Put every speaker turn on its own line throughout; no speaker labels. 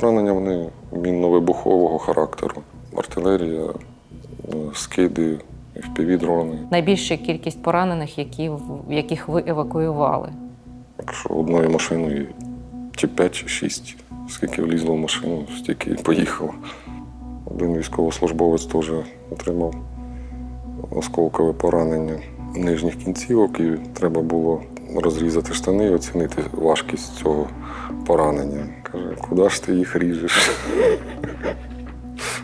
Поранення вони мінно-вибухового характеру. Артилерія, е, скиди, впівдрони.
Найбільша кількість поранених, які, яких ви евакуювали.
Якщо одною машиною чи 5, чи 6, скільки влізло в машину, стільки і поїхало. Один військовослужбовець теж отримав осколкове поранення нижніх кінцівок, і треба було розрізати штани і оцінити важкість цього поранення. Каже, куди ж ти їх ріжеш?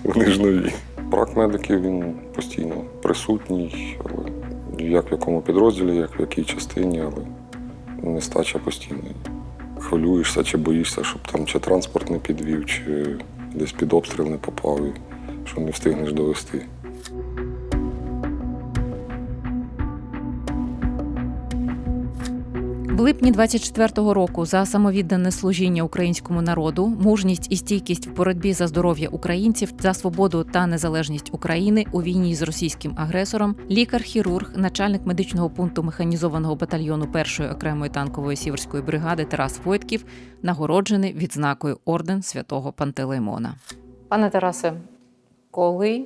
Вони ж нові. Брак медиків він постійно присутній, але як в якому підрозділі, як в якій частині, але нестача постійна. Хвилюєшся чи боїшся, щоб там чи транспорт не підвів, чи десь під обстріл не попав, і що не встигнеш довести.
В липні 24-го року за самовіддане служіння українському народу, мужність і стійкість в боротьбі за здоров'я українців, за свободу та незалежність України у війні з російським агресором, лікар-хірург, начальник медичного пункту механізованого батальйону першої окремої танкової сіверської бригади Тарас Войтків нагороджений відзнакою орден святого Пантелеймона. Пане Тарасе, коли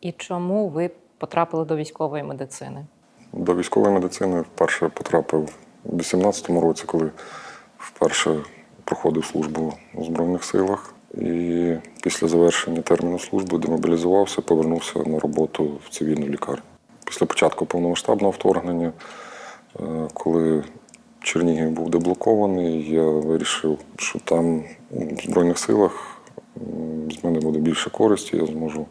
і чому ви потрапили до військової медицини?
До військової медицини вперше потрапив у 18-му році, коли вперше проходив службу у Збройних силах. І після завершення терміну служби демобілізувався, повернувся на роботу в цивільну лікарню. Після початку повномасштабного вторгнення, е, коли Чернігів був деблокований, я вирішив, що там в Збройних силах з мене буде більше користі, я зможу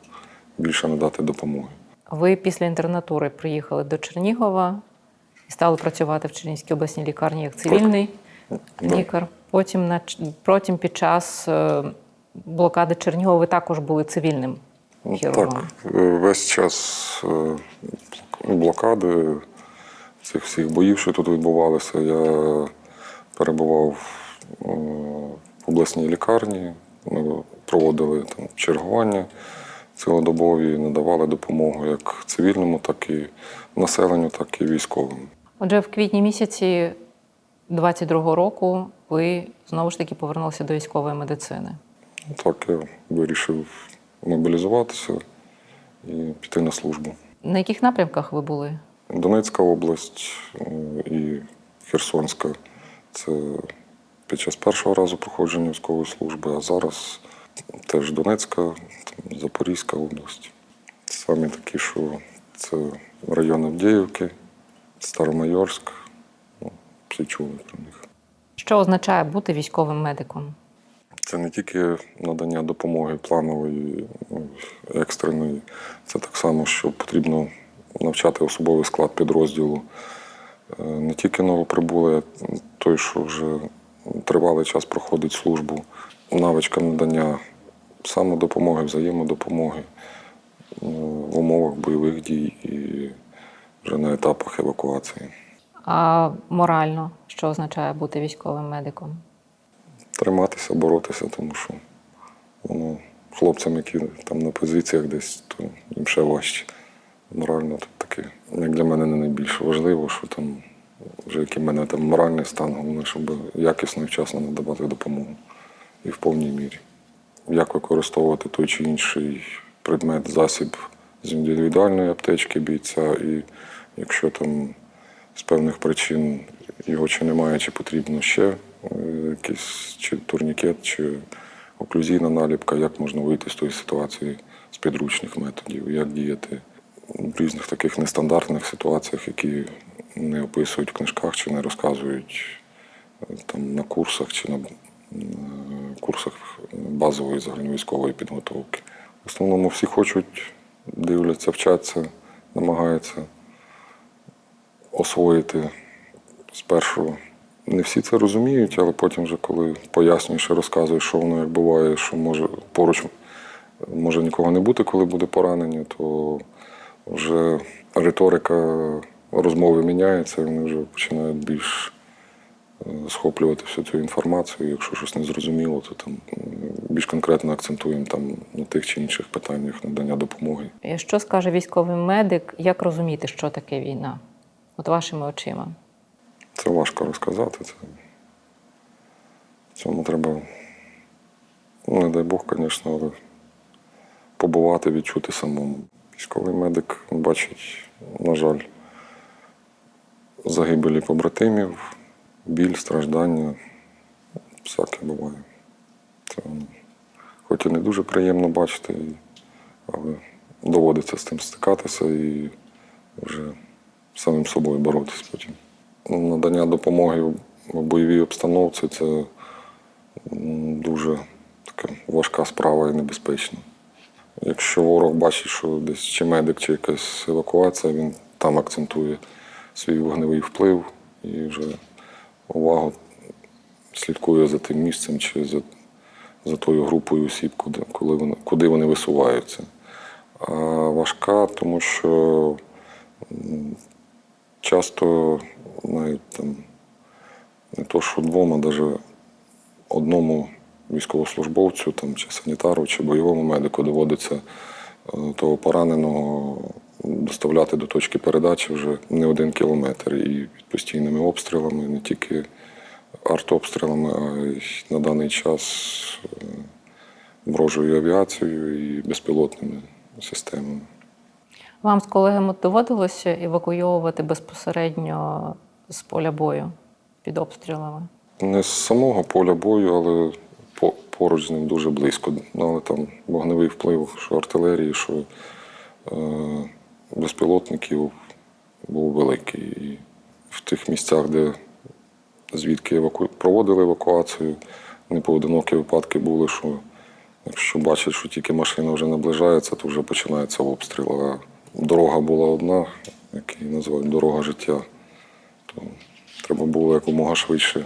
більше надати допомоги.
Ви після інтернатури приїхали до Чернігова і стали працювати в Чернігівській обласній лікарні як цивільний лікар. Потім, на, потім під час е, блокади Чернігова ви також були цивільним
Ну,
хірургом.
Так, е, весь час е, блокади цих всіх боїв, що тут відбувалися, я перебував в обласній лікарні. Ми проводили там чергування цілодобові, надавали допомогу як цивільному, так і населенню, так і військовим.
Отже, в квітні місяці 22-го року ви знову ж таки повернулися до військової медицини.
Так я вирішив мобілізуватися і піти на службу.
На яких напрямках ви були?
Донецька область е, і Херсонська це під час першого разу проходження військової служби, а зараз теж Донецька, Запорізька область. Самі такі, що це район Авдіївки, Старомайорськ. Ну, всі чули про них.
Що означає бути військовим медиком?
Це не тільки надання допомоги планової, екстреної, це так само, що потрібно навчати особовий склад підрозділу. Е, Не тільки новоприбулий, а той, що вже тривалий час проходить службу, навичкам надання самодопомоги, взаємодопомоги е, в умовах бойових дій і вже на етапах евакуації.
А морально, що означає бути військовим медиком?
триматися, боротися, тому що воно хлопцям, які там на позиціях десь, то їм ще важче. Морально тут таке, як для мене не найбільш важливо, що там вже який в мене там моральний стан, головне, щоб якісно і вчасно надавати допомогу і в повній мірі. Як використовувати той чи інший предмет, засіб з індивідуальної аптечки бійця, і якщо там з певних причин його чи немає, чи потрібно ще е, якийсь чи турнікет, чи оклюзійна наліпка, як можна вийти з тої ситуації з підручних методів, як діяти в різних таких нестандартних ситуаціях, які не описують в книжках чи не розказують е, там на курсах чи на, на курсах базової загальновійськової підготовки. В основному всі хочуть, дивляться, вчаться, намагаються освоїти спершу. Не всі це розуміють, але потім, вже коли пояснюєш і розказуєш, що воно як буває, що може поруч може нікого не бути, коли буде поранення, то вже риторика розмови міняється, і вони вже починають більш е, схоплювати всю цю інформацію. Якщо щось не зрозуміло, то там більш конкретно акцентуємо там на тих чи інших питаннях надання допомоги.
Що скаже військовий медик, як розуміти, що таке війна? От вашими очима.
Це важко розказати. Це... Цьому треба Ну, Не дай Бог, звісно, але побувати, відчути самому. Військовий медик бачить, на жаль, загибелі побратимів, біль, страждання. Всяке буває. Це хоч і не дуже приємно бачити, але доводиться з тим стикатися і вже самим собою боротися потім. Ну, Надання допомоги в бойовій обстановці це дуже така важка справа і небезпечна. Якщо ворог бачить, що десь чи медик, чи якась евакуація, він там акцентує свій вогневий вплив і вже увагу слідкує за тим місцем чи за, за тою групою осіб, куди, коли вони, куди вони висуваються. А важка, тому що часто навіть там не то, що двом, а навіть одному військовослужбовцю там, чи санітару, чи бойовому медику доводиться е, того пораненого доставляти до точки передачі вже не один кілометр і під постійними обстрілами, не тільки артобстрілами, а й на даний час е, ворожою авіацією і безпілотними системами.
Вам з колегами доводилося евакуйовувати безпосередньо з поля бою під обстрілами?
Не з самого поля бою, але поруч з ним дуже близько. Ну, Але там вогневий вплив, що артилерії, що е, безпілотників був великий. І в тих місцях, де звідки еваку... проводили евакуацію, непоодинокі випадки були, що якщо бачать, що тільки машина вже наближається, то вже починається обстріл. Дорога була одна, як її називають дорога життя. То треба було якомога швидше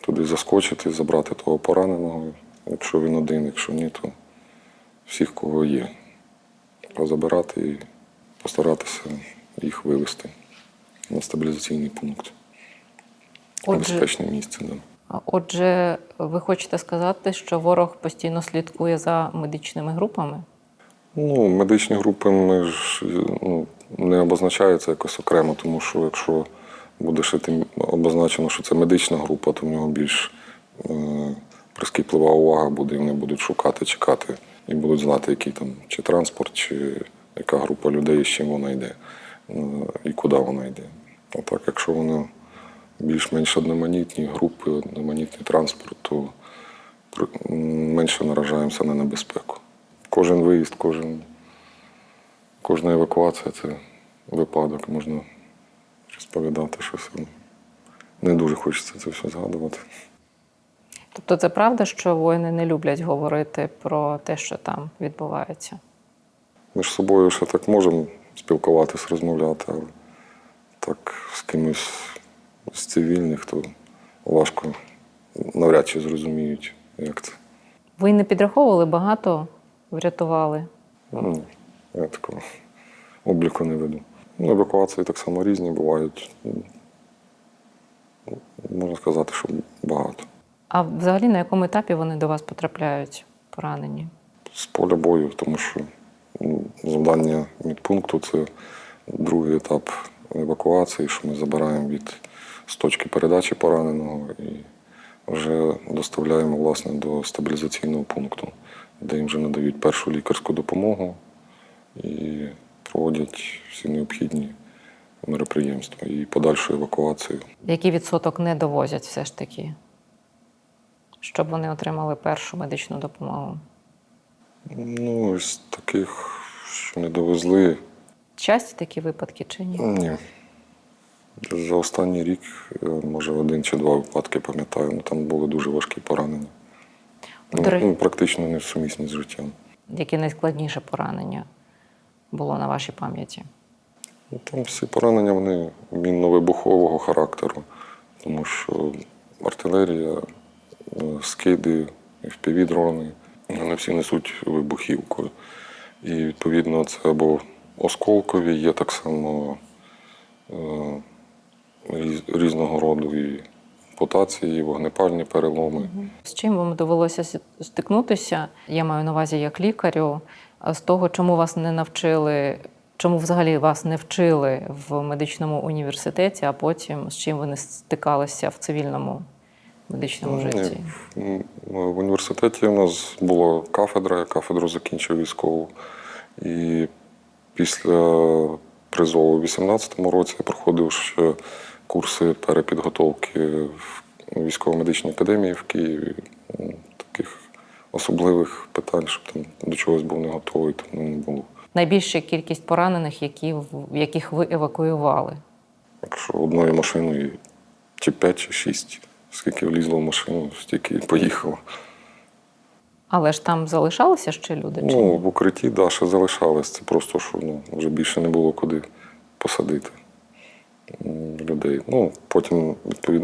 туди заскочити, забрати того пораненого, якщо він один, якщо ні, то всіх, кого є. Позабирати і постаратися їх вивезти на стабілізаційний пункт.
Отже,
Безпечне місце. Да.
отже, ви хочете сказати, що ворог постійно слідкує за медичними групами?
Ну, медичні групи ми ж ну, не обозначаються якось окремо, тому що якщо буде шити обозначено, що це медична група, то в нього більш е, прискіплива увага буде, і вони будуть шукати, чекати і будуть знати, який там чи транспорт, чи яка група людей, з чим вона йде е, і куди вона йде. А так, якщо воно більш-менш одноманітні групи, одноманітний транспорт, то менше наражаємося на небезпеку. Кожен виїзд, кожен, кожна евакуація це випадок, можна розповідати щось. Не дуже хочеться це все згадувати.
Тобто, це правда, що воїни не люблять говорити про те, що там відбувається?
Між собою ще так можемо спілкуватися, розмовляти, але так з кимось з цивільних, то важко навряд чи зрозуміють, як це.
Ви не підраховували багато, врятували.
Ну, ні, я такого обліку не веду. Ну, евакуації так само різні бувають. Ну, Можна сказати, що багато.
А взагалі на якому етапі вони до вас потрапляють поранені?
З поля бою, тому що ну, завдання медпункту це другий етап евакуації, що ми забираємо від з точки передачі пораненого і вже доставляємо власне до стабілізаційного пункту, де їм вже надають першу лікарську допомогу і проводять всі необхідні мероприємства і подальшу евакуацію.
Який відсоток не довозять все ж таки, щоб вони отримали першу медичну допомогу?
Ну, з таких, що не довезли,
Часті такі випадки чи ні?
Ні. За останній рік, може, один чи два випадки пам'ятаю, ну там були дуже важкі поранення. Ну,
речі-
ну, практично несумісні з життям.
Яке найскладніше поранення було на вашій пам'яті?
Ну, там всі поранення вони мінно-вибухового характеру, тому що артилерія, е, скиди, впівдрони, вони всі несуть вибухівку. І відповідно це або осколкові, є так само е, різного роду і ампутації, вогнепальні переломи.
З чим вам довелося стикнутися? Я маю на увазі як лікарю, з того, чому вас не навчили, чому взагалі вас не вчили в медичному університеті, а потім з чим ви не стикалися в цивільному медичному
Ні,
житті?
М, В університеті у нас була кафедра, я кафедру закінчив військову. І після призову у 18-му році я проходив ще курси перепідготовки в військово-медичній академії в Києві. Таких особливих питань, щоб там до чогось був не готовий, там не було.
Найбільша кількість поранених, які, яких ви евакуювали?
Якщо одною машиною чи 5, чи 6, скільки влізло в машину, стільки і поїхало.
Але ж там залишалися ще люди? Чи
Ну, в укритті да, ще залишалось. Це просто, що ну, вже більше не було куди посадити людей. Ну, потім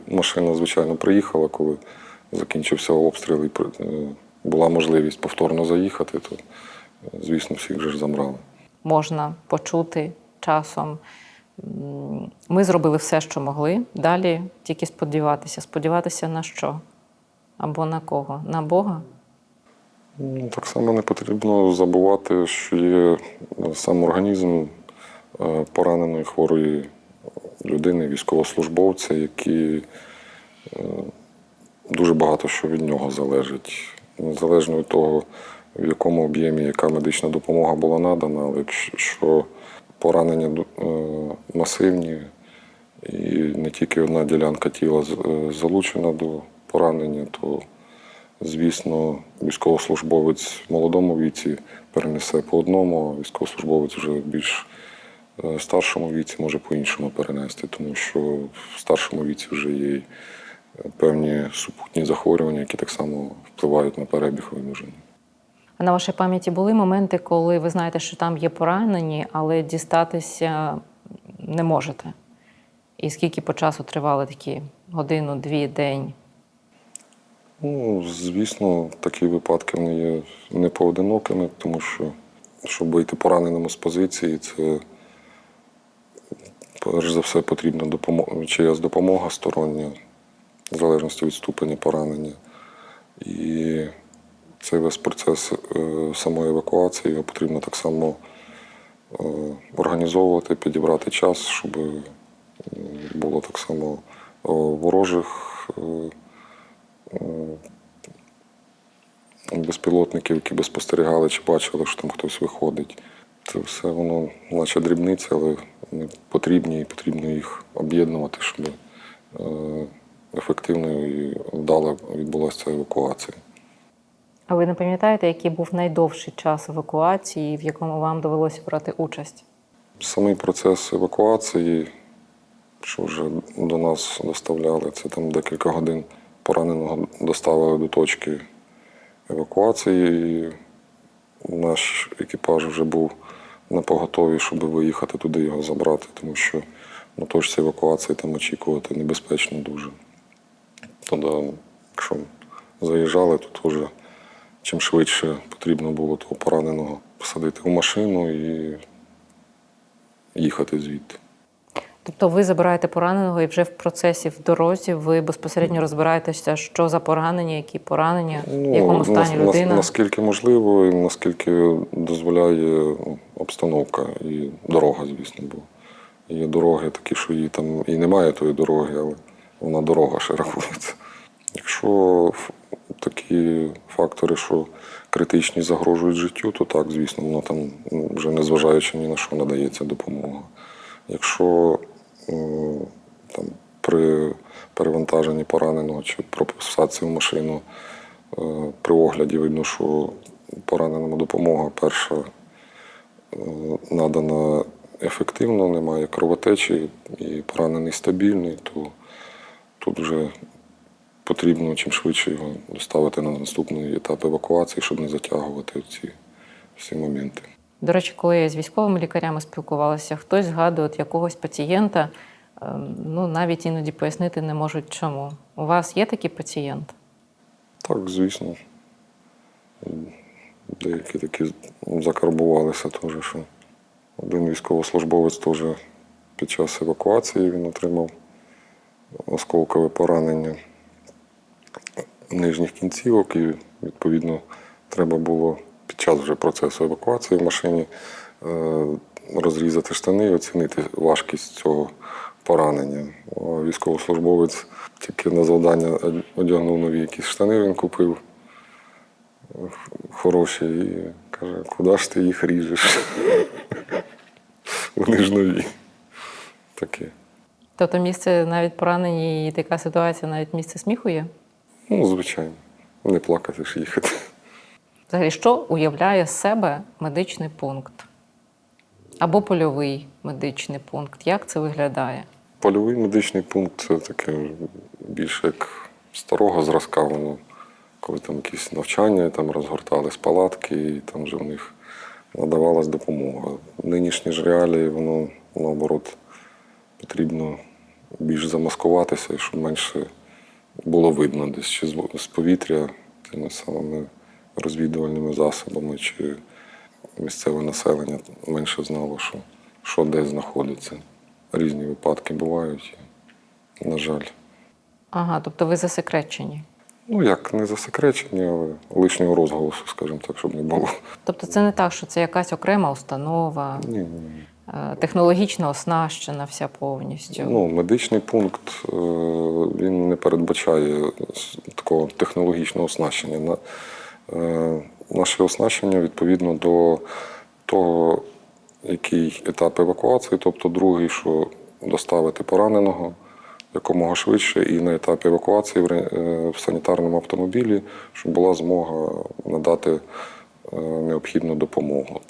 машина, звичайно, приїхала, коли закінчився обстріл і е, була можливість повторно заїхати, то, звісно, всіх же ж забрали.
можна почути часом. Ми зробили все, що могли. Далі тільки сподіватися. Сподіватися на що? Або на кого? На Бога?
Ну, Так само не потрібно забувати, що є сам організм е, пораненої хворої людини, військовослужбовця, які е, дуже багато що від нього залежить. Незалежно від того, в якому об'ємі яка медична допомога була надана, але якщо поранення е, масивні, і не тільки одна ділянка тіла е, залучена до поранення, то Звісно, військовослужбовець в молодому віці перенесе по одному, а військовослужбовець вже більш е, старшому віці може по-іншому перенести, тому що в старшому віці вже є е, певні супутні захворювання, які так само впливають на перебіг видуження.
А на вашій пам'яті були моменти, коли ви знаєте, що там є поранені, але дістатися не можете? І скільки по часу тривали такі годину, дві, день?
Ну, звісно, такі випадки вони є не поодинокими, тому що, щоб вийти пораненому з позиції, це перш за все потрібна допомога, чиясь допомога стороння, в залежності від ступеня поранення. І цей весь процес е, самої евакуації його потрібно так само е, організовувати, підібрати час, щоб е, було так само ворожих. безпілотників, які би спостерігали чи бачили, що там хтось виходить. Це все воно, наче дрібниці, але вони потрібні і потрібно їх об'єднувати, щоб е, ефективно і вдало відбулася ця евакуація.
А ви не пам'ятаєте, який був найдовший час евакуації, в якому вам довелося брати участь?
Самий процес евакуації, що вже до нас доставляли, це там декілька годин пораненого доставили до точки евакуації. Наш екіпаж вже був на поготові, щоб виїхати туди його забрати, тому що на точці евакуації там очікувати небезпечно дуже. Тоді, якщо заїжджали, то теж чим швидше потрібно було того пораненого посадити в машину і їхати звідти.
Тобто ви забираєте пораненого і вже в процесі в дорозі ви безпосередньо розбираєтеся, що за поранення, які поранення, в якому стані
нас-
людина.
наскільки можливо, і наскільки дозволяє ну, обстановка і дорога, звісно, бо є дороги такі, що її там і немає тої дороги, але вона дорога ще рахується. Якщо такі фактори, що критичні загрожують життю, то так, звісно, воно там ну, вже незважаючи ні на що надається допомога. Якщо е, там, при перевантаженні пораненого чи при в машину е, при огляді видно, що пораненому допомога перша е, надана ефективно, немає кровотечі і поранений стабільний, то тут вже потрібно чим швидше його доставити на наступний етап евакуації, щоб не затягувати ці всі моменти.
До речі, коли я з військовими лікарями спілкувалася, хтось згадує от якогось пацієнта, ем, ну навіть іноді пояснити не можуть чому. У вас є такий пацієнт?
Так, звісно. Деякі такі закарбувалися теж, що один військовослужбовець теж під час евакуації він отримав осколкове поранення нижніх кінцівок, і відповідно треба було під час вже процесу евакуації в машині е, розрізати штани і оцінити важкість цього поранення. Військовослужбовець тільки на завдання одягнув нові якісь штани, він купив е, хороші і каже, куди ж ти їх ріжеш? Вони ж нові. Таке.
Тобто місце навіть поранені і така ситуація, навіть місце сміху є?
Ну, звичайно. Не плакати ж їхати.
Взагалі, що уявляє з себе медичний пункт? Або польовий медичний пункт? Як це виглядає?
Польовий медичний пункт це таке більше як старого зразка. Воно, коли там якісь навчання там розгортались палатки, і там вже в них надавалась допомога. Нинішні ж реалії воно наоборот потрібно більш замаскуватися, щоб менше було видно десь чи з з повітря тими самими розвідувальними засобами, чи місцеве населення менше знало, що, що де знаходиться. Різні випадки бувають, на жаль.
Ага, тобто ви засекречені.
Ну, як не засекречені, але лишнього розголосу, скажімо так, щоб не було.
Тобто це не так, що це якась окрема установа,
Ні, ні,
е, технологічно оснащена вся повністю.
Ну, медичний пункт е, він не передбачає такого технологічного оснащення. Е, Наше оснащення відповідно до того, який етап евакуації, тобто другий, що доставити пораненого якомога швидше, і на етапі евакуації в е, санітарному автомобілі, щоб була змога надати е, необхідну допомогу.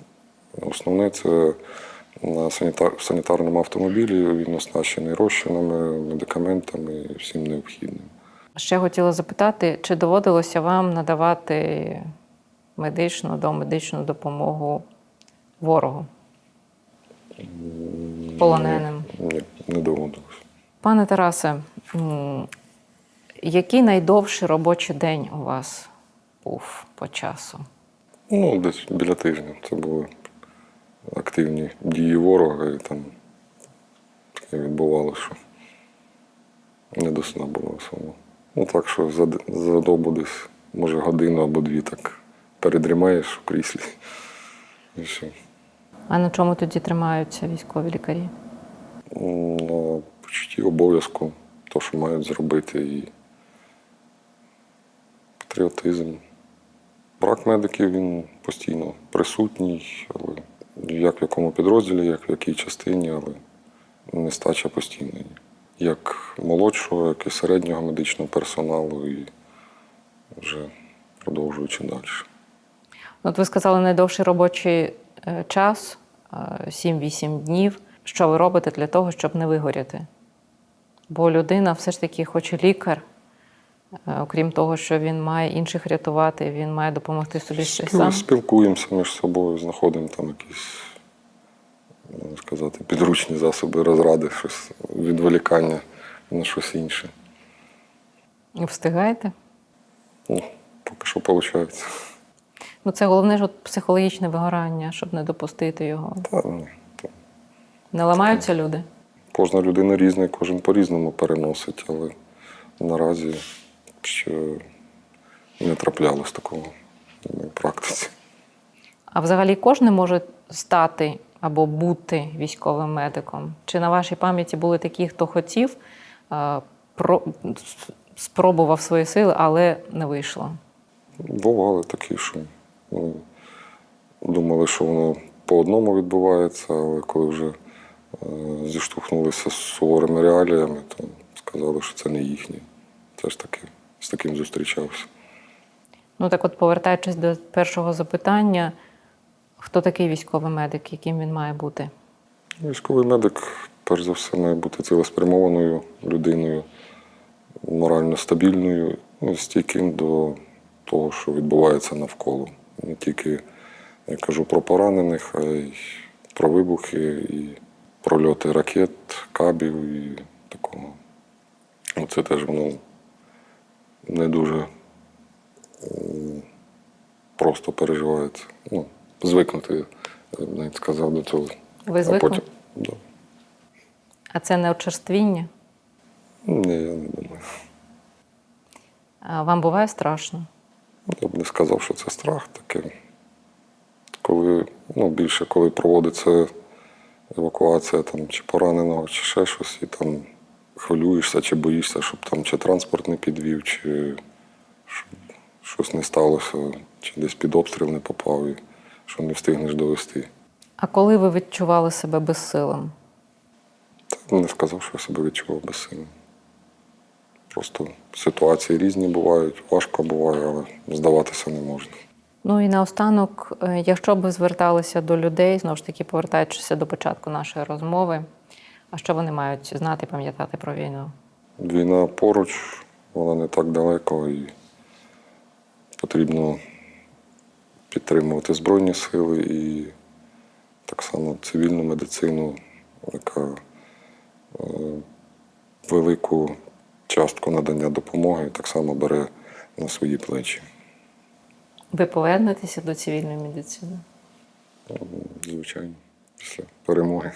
Основне це на санітар, в санітарному автомобілі він оснащений розчинами, медикаментами і всім необхідним.
Ще хотіла запитати, чи доводилося вам надавати медичну домедичну допомогу ворогу, полоненим?
Ні, не доводилось.
Пане Тарасе, який найдовший робочий день у вас був по часу?
Ну, десь біля тижня. Це були активні дії ворога, і там таке відбувалося, що не до сна було особо. Ну так що за, за добу десь, може, годину або дві так передрімаєш в кріслі. І все.
А на чому тоді тримаються військові лікарі?
на почутті обов'язку, то, що мають зробити, і патріотизм. Брак медиків він постійно присутній, але як в якому підрозділі, як в якій частині, але нестача постійна. Як молодшого, як і середнього медичного персоналу, і вже продовжуючи далі.
От ви сказали найдовший робочий е, час е, 7-8 днів. Що ви робите для того, щоб не вигоріти? Бо людина все ж таки, хоч і лікар, е, окрім того, що він має інших рятувати, він має допомогти собі
Спіл-
сам.
Спілкуємося між собою, знаходимо там якісь, можна сказати, підручні засоби розради, щось відволікання на щось інше.
Встигаєте?
Ну, поки що виходить.
Ну, це головне ж от психологічне вигорання, щоб не допустити його.
Та, ну, то
Не ламаються люди.
кожна людина різна, кожен по-різному переносить, але наразі ще не траплялось такого в практиці.
А взагалі кожен може стати або бути військовим медиком? Чи на вашій пам'яті були такі, хто хотів, е, про, спробував свої сили, але не вийшло?
Бували такі, що ну, думали, що воно по одному відбувається, але коли вже е, зіштовхнулися з суворими реаліями, то сказали, що це не їхнє. Теж таки з таким зустрічався.
Ну так от, повертаючись до першого запитання, хто такий військовий медик, яким він має бути?
Військовий медик, перш за все, має бути цілеспрямованою людиною, морально стабільною, ну, стійким до того, що відбувається навколо. Не тільки я кажу про поранених, а й про вибухи і прольоти ракет, кабів і такого. Ну, Це теж воно не дуже просто переживається. Ну, звикнути, я б навіть сказав до цього.
Ви
А потім, да.
А це не очерствіння?
Ні, я не думаю.
А вам буває страшно?
Я б не сказав, що це страх таке. Коли, ну, більше коли проводиться евакуація там, чи пораненого, чи ще щось, і там хвилюєшся, чи боїшся, щоб там чи транспорт не підвів, чи щоб щось не сталося, чи десь під обстріл не попав, і що не встигнеш довести.
А коли ви відчували себе безсилим?
Та не сказав, що я себе відчував безсильним. Просто ситуації різні бувають, важко буває, але здаватися не можна.
Ну і наостанок, е, якщо б ви зверталися до людей, знову ж таки повертаючися до початку нашої розмови, а що вони мають знати, пам'ятати про війну?
Війна поруч, вона не так далеко і потрібно підтримувати Збройні сили і так само цивільну медицину, яка е, велику частку надання допомоги так само бере на свої плечі.
Ви повернетеся до цивільної медицини?
Звичайно, після перемоги.